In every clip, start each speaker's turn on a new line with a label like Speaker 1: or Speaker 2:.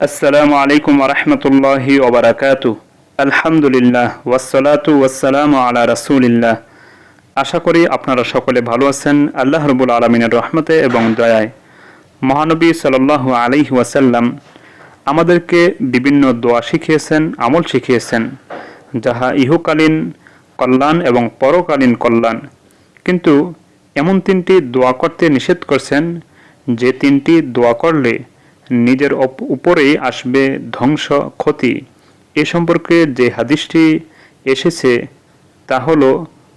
Speaker 1: আসসালামু আলাইকুম রহমতুল্লাহি ওবরাকাতু আলহামদুলিল্লাহ ওয়াসসালাতু ওয়াসসালামু আলা রাসূলিল্লাহ। আশা করি আপনারা সকলে ভালো আছেন। আল্লাহ রবুল আলমিনের রহমতে এবং দয়ায়। মহানবী সাল্লাল্লাহু আলাইহি ওয়াসাল্লাম আমাদেরকে বিভিন্ন দোয়া শিখিয়েছেন, আমল শিখিয়েছেন, যাহা ইহকালীন কল্যাণ এবং পরকালীন কল্যাণ। কিন্তু এমন তিনটি দোয়া করতে নিষেধ করছেন, যে তিনটি দোয়া করলে নিজের উপরেই আসবে ধ্বংস ক্ষতি। এ সম্পর্কে যে হাদিসটি এসেছে, তা হল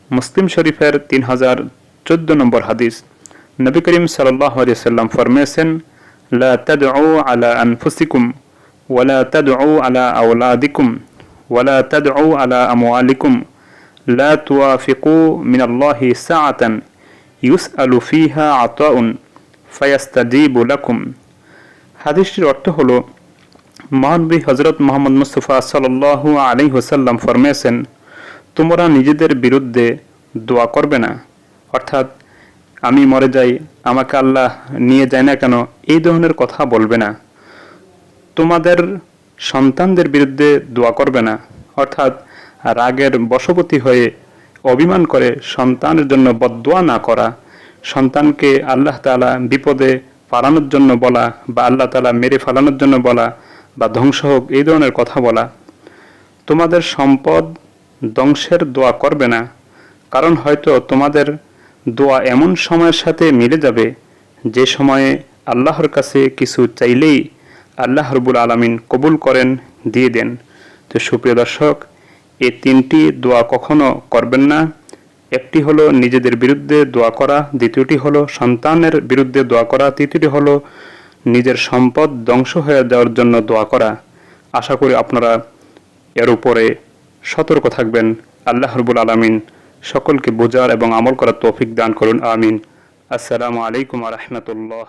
Speaker 1: মুসলিম শরীফের তিন হাজার চোদ্দ নম্বর হাদিস। নবী করিম সাল্লাহ সাল্লাম ফরমেছেন লা তাদউ আলা আনফুসিকুম ওয়ালা তাদউ আলা আওলাদিকুম ওয়ালা তাদউ আলা আমওয়ালিকুম। লা তুওয়াফিকু মিনাল্লাহি সাআতান, ইউসআলু ফিহা আতাউন, ফায়াস্তাজিবু লাকুম। হাদিসটির অর্থ হলো মহানবী হজরত মোহাম্মদ মুস্তফা সাল্লাহ আলী হোসাল্লাম ফরমেছেন তোমরা নিজেদের বিরুদ্ধে দোয়া করবে না। অর্থাৎ, আমি মরে যাই, আমাকে আল্লাহ নিয়ে যায় না কেন? এই ধরনের কথা বলবে না। তোমাদের সন্তানদের বিরুদ্ধে দোয়া করবে না। অর্থাৎ, রাগের বশবতী হয়ে অভিমান করে সন্তানের জন্য বদোয়া না করা, সন্তানকে আল্লাহ তালা বিপদে পালানোর জন্য বলা বা আল্লাহ তালা মেরে ফেলানোর জন্য বলা বা ধ্বংস হোক, এই ধরনের কথা বলা। তোমাদের সম্পদ ধ্বংসের দোয়া করবে না, কারণ হয়তো তোমাদের দোয়া এমন সময়ের সাথে মিলে যাবে যে সময়ে আল্লাহর কাছে কিছু চাইলেই আল্লাহ রবুল আলমিন কবুল করেন, দিয়ে দেন। তো সুপ্রিয় দর্শক এই তিনটি দোয়া কখনো করবেন না। একটি হলো নিজেদের বিরুদ্ধে দোয়া করা, দ্বিতীয়টি হলো সন্তানের বিরুদ্ধে দোয়া করা, তৃতীয়টি হলো নিজের সম্পদ ধ্বংস হয়ে যাওয়ার জন্য দোয়া করা। আশা করি আপনারা এর উপরে সতর্ক থাকবেন। আল্লাহ রবুল আলমিন সকলকে বোঝার এবং আমল করার তৌফিক দান করুন। আমিন। আসসালামু আলাইকুম রহমতুল্লাহ।